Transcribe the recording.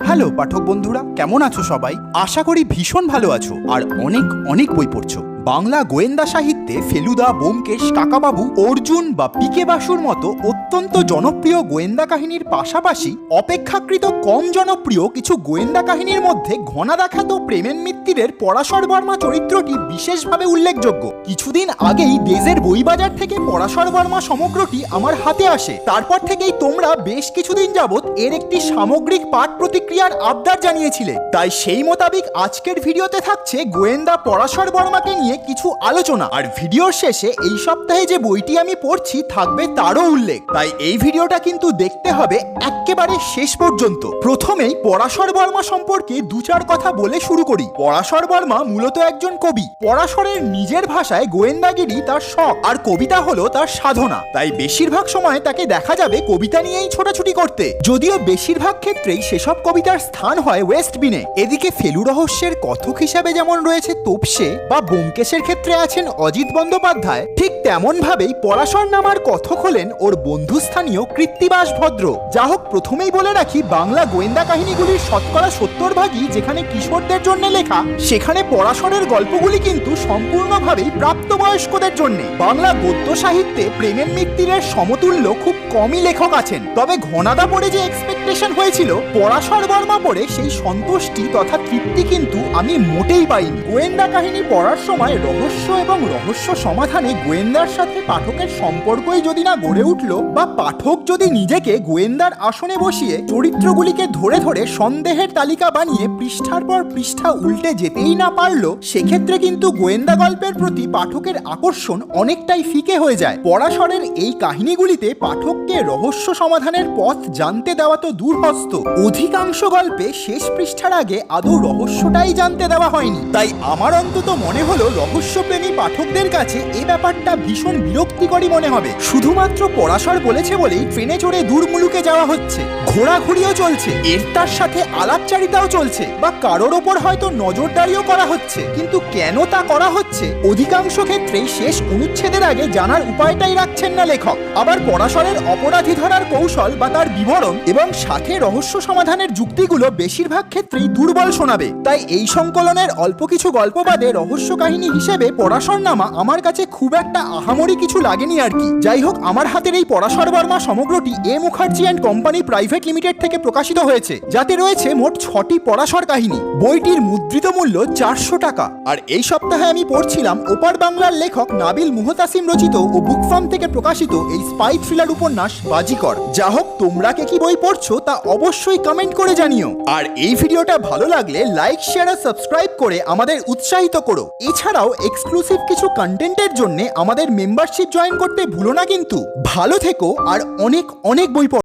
Hello, পাঠক বন্ধুরা, কেমন আছো সবাই? আশা করি ভীষণ ভালো আছো, আর অনেক অনেক বই পড়ছো। বাংলা গোয়েন্দা সাহিত্যে ফেলুদা বোমকেশ কাকাবাবু, অর্জুন বা পিকে বাসুর মতো অত্যন্ত জনপ্রিয় গোয়েন্দা কাহিনীর পাশাপাশি অপেক্ষাকৃত কম জনপ্রিয় কিছু গোয়েন্দা কাহিনীর মধ্যে ঘনাদাখ্যাত প্রেমেন মিত্তিরের পরাশর বর্মা চরিত্রটি বিশেষভাবে উল্লেখযোগ্য। কিছুদিন আগেই দেশের বইবাজার থেকে পরাশর বর্মা সমগ্রটি আমার হাতে আসে। তারপর থেকেই তোমরা বেশ কিছুদিন যাবৎ এর একটি সামগ্রিক পাঠ প্রতিক্রিয়ার আবদার জানিয়েছিলে। তাই সেই মোতাবিক আজকের ভিডিওতে থাকছে গোয়েন্দা পরাশর বর্মাকে নিয়ে কিছু আলোচনা। আর ভিডিওর শেষে এই সপ্তাহে যে বইটি আমি পড়ছি থাকবে তারও উল্লেখ। তাই এই ভিডিওটা কিন্তু দেখতে হবে একেবারে শেষ পর্যন্ত। প্রথমেই পরাশর বর্মা সম্পর্কে দু চার কথা বলে শুরু করি। পরাশর বর্মা মূলত একজন কবি। পরাশরের নিজের ভাষায় গোয়েন্দাগিরি তার শখ আর কবিতা হলো তার সাধনা। তাই বেশিরভাগ সময় তাকে দেখা যাবে কবিতা নিয়েই ছোটাছুটি করতে। যদিও বেশিরভাগ ক্ষেত্রেই সেসব কবিতার স্থান হয় ওয়েস্ট বিনে। এদিকে ফেলু রহস্যের কথক হিসাবে যেমন রয়েছে তোপসে বা ব্যোমকেশের ক্ষেত্রে আছেন অজিত বন্দ্যোপাধ্যায়। ঠিক তেমন ভাবেই পরাশর নামার কথক হলেন ওর বন্ধুস্থানীয় কৃত্তিবাস ভদ্র। যা হোক, প্রথমেই বলে রাখি, বাংলা গোয়েন্দা কাহিনীগুলির শতকরা সত্তর ভাগই যেখানে কিশোরদের জন্য লেখা, সেখানে পরাশরের গল্পগুলি কিন্তু সম্পূর্ণভাবেই প্রাপ্তবয়স্কদের জন্য। বাংলা গদ্য সাহিত্যে প্রেমের মিত্তিরের সমতুল্য খুব কমই লেখক আছেন। তবে ঘনাদা পড়ে যে এক্সপেকটেশন হয়েছিল, পরাশর বর্মা পড়ে সেই সন্তুষ্টি তথা তৃপ্তি কিন্তু আমি মোটেই পাইনি। গোয়েন্দা কাহিনী পড়ার সময় রহস্য এবং রহস্য সমাধানে গোয়েন্দার সাথে পাঠকের সম্পর্কই যদি না গড়ে উঠল বা পাঠক যদি নিজেকে গোয়েন্দার আসনে বসিয়ে চরিত্রগুলিকে ধরে ধরে সন্দেহের তালিকা বানিয়ে পৃষ্ঠার পর পৃষ্ঠা উল্টে যেতেই না পারল, সেক্ষেত্রে কিন্তু গোয়েন্দা গল্পের প্রতি পাঠকের আকর্ষণ অনেকটাই ফিকে হয়ে যায়। পরাশরের এই কাহিনীগুলিতে পাঠককে রহস্য সমাধানের পথ জানতে দেওয়া তো দূরহস্ত অধিকাংশ গল্পে শেষ পৃষ্ঠার আগে আদৌ রহস্যটাই জানতে দেওয়া হয়নি। তাই আমার অন্তত মনে হলো রহস্যপ্রেমী পাঠকদের কাছে এ ব্যাপারটা ভীষণ বিরক্তিকরই মনে হবে। শুধুমাত্র পরাশর বলেছে বলেই ট্রেনে চড়ে দূর মুলুকে যাওয়া হচ্ছে। ঘোরাঘুরিও চলছে। এর তার সাথে আলাপচারিতাও চলছে। বা কারোর ওপর হয়তো নজরদারিও করা হচ্ছে। কিন্তু কেন তা করা হচ্ছে? অধিকাংশ ক্ষেত্রেই শেষ অনুচ্ছেদের আগে জানার উপায়টাই রাখছেন না লেখক। আবার পরাশরের অপরাধী ধরার কৌশল বা তার বিবরণ এবং সাথে রহস্য সমাধানের যুক্তিগুলো বেশিরভাগ ক্ষেত্রেই দুর্বল শোনাবে। তাই এই সংকলনের অল্প কিছু গল্প বাদে রহস্য কাহিনী হিসেবে পরাশর নামা আমার কাছে খুব একটা আহামরি কিছু লাগেনি আর কি। যাই হোক, আমার হাতের এই Parashar Barma সমগ্রটি A Mukherjee and company private limited থেকে প্রকাশিত হয়েছে, যাতে রয়েছে মোট ছটি পরাশর কাহিনী। বইটির মুদ্রিত মূল্য চারশো টাকা। আর এই সপ্তাহে আমি পড়ছিলাম ওপার বাংলার লেখক নাবিল মুহতাসিম রচিত ও বুক ফার্ম থেকে প্রকাশিত এই স্পাই থ্রিলার উপন্যাস বাজিকর। যা হোক তোমরা কে কি বই পড়ছো? তা অবশ্যই কমেন্ট করে জানিও। আর এই ভিডিওটা ভালো লাগলে লাইক শেয়ার আর সাবস্ক্রাইব করে আমাদের উৎসাহিত করো। এছাড়াও এক্সক্লুসিভ কিছু কন্টেন্টের জন্য আমাদের মেম্বারশিপ জয়েন করতে ভুলো না কিন্তু। ভালো থেকো আর অনেক অনেক বই